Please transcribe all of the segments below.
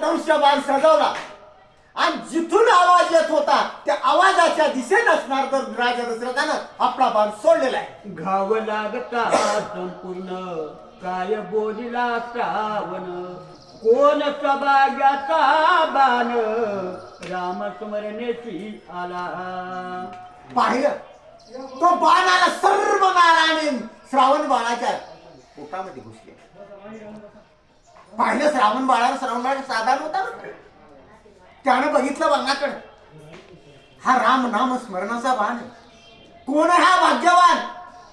धनुष्यबाण सजवला. आणि जिथून आवाज येत होता त्या आवाजाच्या दिशेने असणार तर राजा दशरथानं आपला बाण सोडलेला आहे. घाव लागता संपूर्ण काय बोलिला श्रावण? कोण सभाग्याचा बाण? राम स्मरणेची आला. पाहिलं तो बाण आला सर्व नारायण. श्रावण बाळाच्या पोटामध्ये घुसले. पाहिलं श्रावण बाळाला श्रावण बाळा साधारण होता त्यानं बघितलं बाणाकडे हा राम नाम स्मरणाचा बाण कोण हा भाग्यवान?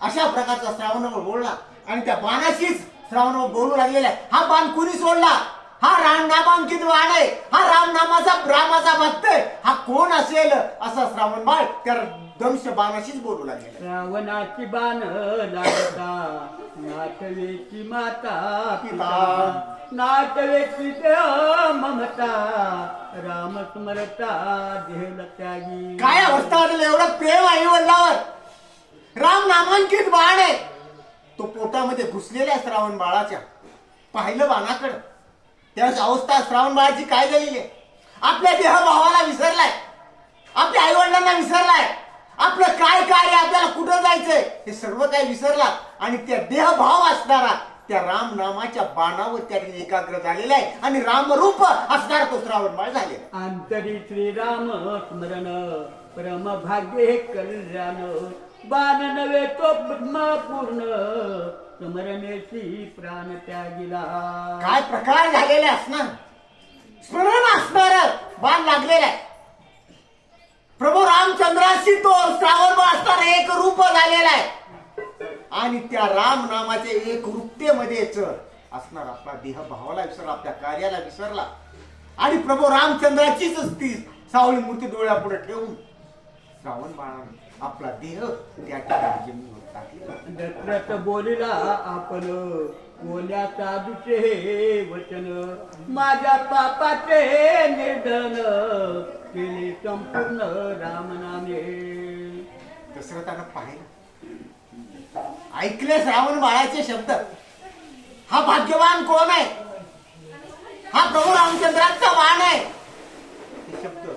अशा प्रकारचा श्रावण बोलला आणि त्या बाणाशीच श्रावण बोलू लागलेला आहे. हा बाण कुणी सोडला? हा राम नामांकित बाण आहे. हा राम नामाचा रामाचा भक्त आहे. हा कोण असेल असा श्रावण बाळ त्या दंश बाणाशीच बोलू लागलेला आहे. रावणाची बाण लागता नाटवेची माता पिता. नाटवेची देव ममता राम स्मरता देह त्यागी. काय अवस्था वाटेल एवढं प्रेम आई वडिलावर राम नामांकित बाण आहे. तो पोटामध्ये घुसलेला आहे श्रावण बाळाच्या पाहिलं बाणाकडं. त्यावेळेस अवस्था श्रावण बाळाची काय झालेली आहे? आपल्या देहभावाला विसरलाय. आपल्या आई वडिलांना विसरलाय. आपलं काय कार्य आपल्याला कुठं जायचंय? हे सर्व काही विसरला आणि त्या देहभाव असणारा त्या राम नामाच्या बाणावर त्याने एकाग्र झालेला आहे आणि रामरूप असणार तो श्रावण बाळ झालेला आंतरी श्रीराम स्मरण परम भाग्य कल्याण. बाण नव्हे तो ब्रह्म पूर्ण स्मरणेची प्राण त्यागिला. काय प्रकार झालेले असणार? स्मरण असणार बाण लागलेला. आहे प्रभू रामचंद्राशी तो श्रावण असणार एक रूप झालेला आहे. आणि त्या राम नामाचे एक रूपतेमध्येच असणार आपला देह भावाला विसरला आपल्या कार्याला विसरला. आणि प्रभू रामचंद्राचीच ती सावळी मूर्ती डोळ्यापुढे ठेवून श्रावण बाळाने आपला देह त्या ठिकाणी जमिनीवर टाकलेला. दशरथ बोलिला आपण बोल्याचा दुचे हे वचन. माझ्या पापाचे निर्धन केले संपूर्ण रामनामे. दशरथानं पाहिलं. ऐकले श्रावण बाळाचे शब्द. हा भाग्यवान कोण आहे? हा प्रभू रामचंद्राचा बाण आहे. हे शब्द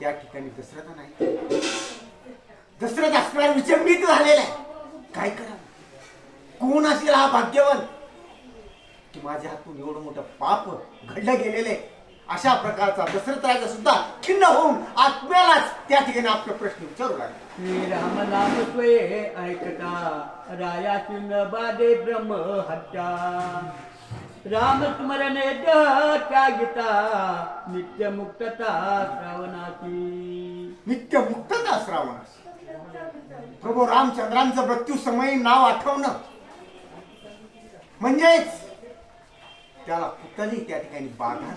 त्या ठिकाणी दशरथ नाही दशरथ असणार विचंबित झालेला आहे. काय करा? कोण असेल हा भाग्यवान? की माझ्या हातून एवढं मोठं पाप घडलं गेलेलं आहे. अशा प्रकारचा दशरथ राजा सुद्धा खिन्न होऊन आत्म्यालाच त्या ठिकाणी आपला प्रश्न विचारू लागला. श्रीराम नाम स्वये ऐकता रायाची न बाधे ब्रह्म हत्या. राम स्मरणे त्यागिता नित्य मुक्तता श्रावणाची. नित्य मुक्तता श्रावणास प्रभू रामचंद्रांचं मृत्यूसमयी नाव आठवणं. म्हणजेच त्याला पुतली त्या ठिकाणी बाधा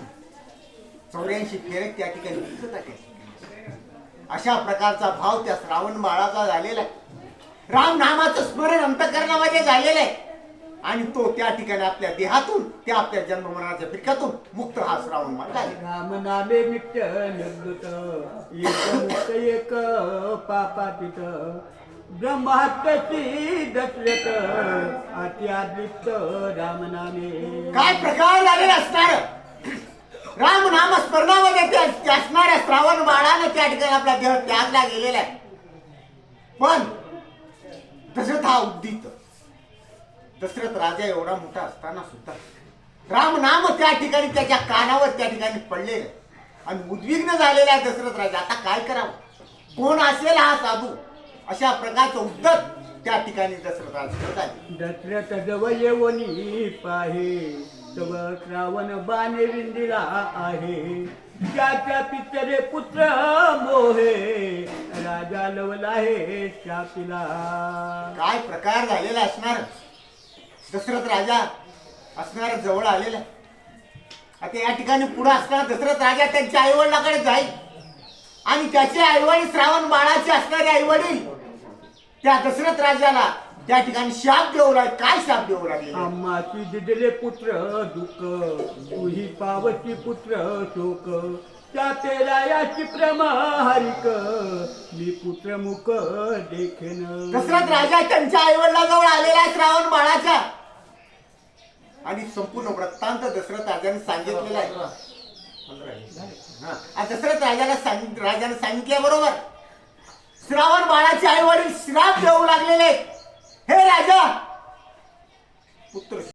चौऱ्याऐंशी फेरे त्या ठिकाणी त्या ठिकाणी अशा प्रकारचा भाव त्या श्रावण बाळाचा झालेला आहे. राम नामाचं स्मरण अंतकरणामध्ये झालेलं आहे. आणि तो त्या ठिकाणी आपल्या देहातून त्या आपल्या जन्ममरणाच्या पिकातून मुक्त हा श्रावण बाळ राम नामे एक पापा पित पापातीत दशरथ अत्यादृत राम नामे काय प्रकार झालेला असणार? राम नाम स्मरणामध्ये त्या असणाऱ्या श्रावण बाळानं त्या ठिकाणी आपला देह त्यागला गेलेला आहे. पण दशरथ हा उद्दित. दशरथ राजा एवढा मोठा असताना सुद्धा राम नाम त्या ठिकाणी त्याच्या कानावर त्या ठिकाणी पडलेलं आणि उद्विग्न झालेला आहे दशरथ राजा. आता काय करावं? कोण असेल हा साधू? अशा प्रकारचं उद्धत त्या ठिकाणी दशरथ राजा झाले दशरथ जवळ येवनी पाहे. तव श्रावण बाणे विंदिला आहे. ज्याच्या पितरे पुत्र मोहे. राजा लवला हे शापिला. काय प्रकार झालेला असणार? दशरथ राजा असणार जवळ आलेला. आता या ठिकाणी पुढे असणारा दशरथ राजा त्यांच्या आईवडिलाकडे जाईल. आणि त्याचे आईवडील श्रावण बाळाचे असणारे आईवडील त्या दशरथ राजाला त्या ठिकाणी शाप देऊ लागले काय शाप देऊ लागले आम्हाची दिदले पुत्र दुःख तुही पावती पुत्र शोक. त्या तेरायाची प्रेम हरिक मी पुत्र मुख देखेन दशरथ राजा त्यांच्या आईवडिलाजवळ आलेला आहे श्रावण बाळाच्या आणि संपूर्ण वृत्तांत दशरथ राजाने सांगितलेला आहे. हा, दशरथ राजाला सांग राजाने सांगितल्याबरोबर श्रावण बाळाचे आई वडील श्राप देऊ लागलेले हे राजा! पुत्र